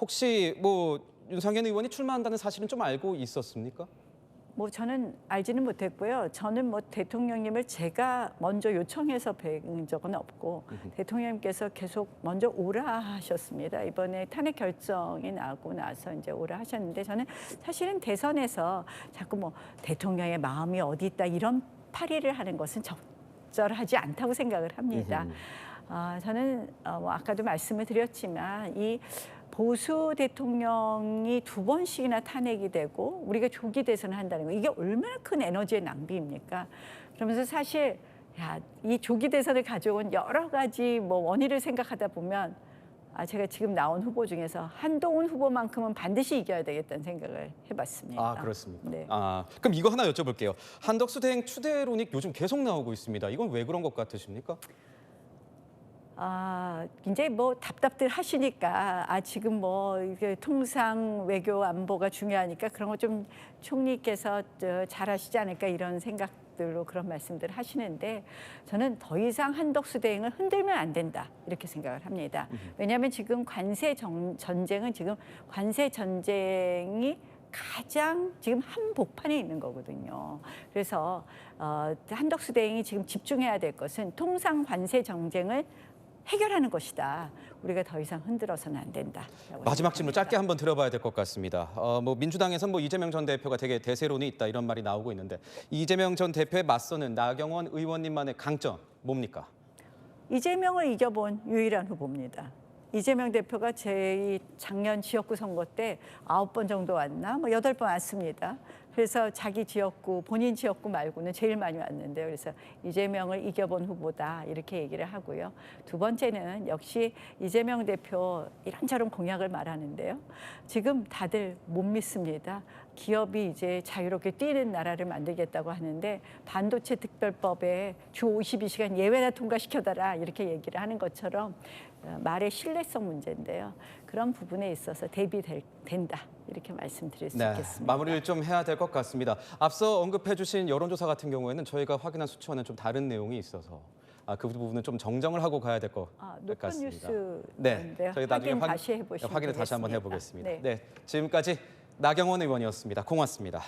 혹시 뭐 윤상현 의원이 출마한다는 사실은 좀 알고 있었습니까? 뭐 저는 알지는 못했고요. 저는 뭐 대통령님을 제가 먼저 요청해서 뵌 적은 없고 대통령님께서 계속 먼저 오라 하셨습니다. 이번에 탄핵 결정이 나고 나서 이제 오라 하셨는데 저는 사실은 대선에서 자꾸 뭐 대통령의 마음이 어디 있다 이런 파리를 하는 것은 적 절하지 않다고 생각을 합니다. 아, 저는 어, 뭐 아까도 말씀을 드렸지만 이 보수 대통령이 두 번씩이나 탄핵이 되고 우리가 조기 대선을 한다는 거 이게 얼마나 큰 에너지의 낭비입니까? 그러면서 사실 야, 이 조기 대선을 가져온 여러 가지 뭐 원인을 생각하다 보면 아, 제가 지금 나온 후보 중에서 한동훈 후보만큼은 반드시 이겨야 되겠다는 생각을 해봤습니다. 아 그렇습니까? 네. 아 그럼 이거 하나 여쭤볼게요. 한덕수 대행 추대론이 요즘 계속 나오고 있습니다. 이건 왜 그런 것 같으십니까? 아, 이제 뭐 답답들 하시니까 아 지금 뭐 이게 통상 외교 안보가 중요하니까 그런 거 좀 총리께서 저 잘하시지 않을까 이런 생각들로 그런 말씀들 하시는데 저는 더 이상 한덕수 대행을 흔들면 안 된다 이렇게 생각을 합니다. 왜냐하면 지금 관세 정- 전쟁은 지금 관세 전쟁이 가장 지금 한복판에 있는 거거든요. 그래서 어, 한덕수 대행이 지금 집중해야 될 것은 통상 관세 정쟁을 해결하는 것이다. 우리가 더 이상 흔들어서는 안 된다. 마지막 질문 짧게 한번 들어봐야 될 것 같습니다. 어, 뭐 민주당에서는 뭐 이재명 전 대표가 되게 대세론이 있다 이런 말이 나오고 있는데 이재명 전 대표에 맞서는 나경원 의원님만의 강점 뭡니까? 이재명을 이겨본 유일한 후보입니다. 이재명 대표가 제이 작년 지역구 선거 때 아홉 번 정도 왔나 뭐 여덟 번 왔습니다. 그래서 자기 지역구 본인 지역구 말고는 제일 많이 왔는데요. 그래서 이재명을 이겨본 후보다 이렇게 얘기를 하고요. 두 번째는 역시 이재명 대표 이런저런 공약을 말하는데요. 지금 다들 못 믿습니다. 기업이 이제 자유롭게 뛰는 나라를 만들겠다고 하는데 반도체 특별법에 주 52시간 예외나 통과시켜달라 이렇게 얘기를 하는 것처럼 어, 말의 신뢰성 문제인데요. 그런 부분에 있어서 대비된다 이렇게 말씀드릴 수 네, 있겠습니다. 마무리를 좀 해야 될 것 같습니다. 앞서 언급해 주신 여론조사 같은 경우에는 저희가 확인한 수치와는 좀 다른 내용이 있어서 아, 그 부분은 좀 정정을 하고 가야 될것 아, 같습니다. 네, 저희 나중에 확인 확- 다시 해보시면 확인을 다시 한번 되겠습니다. 해보겠습니다. 네. 네, 지금까지 나경원 의원이었습니다. 고맙습니다.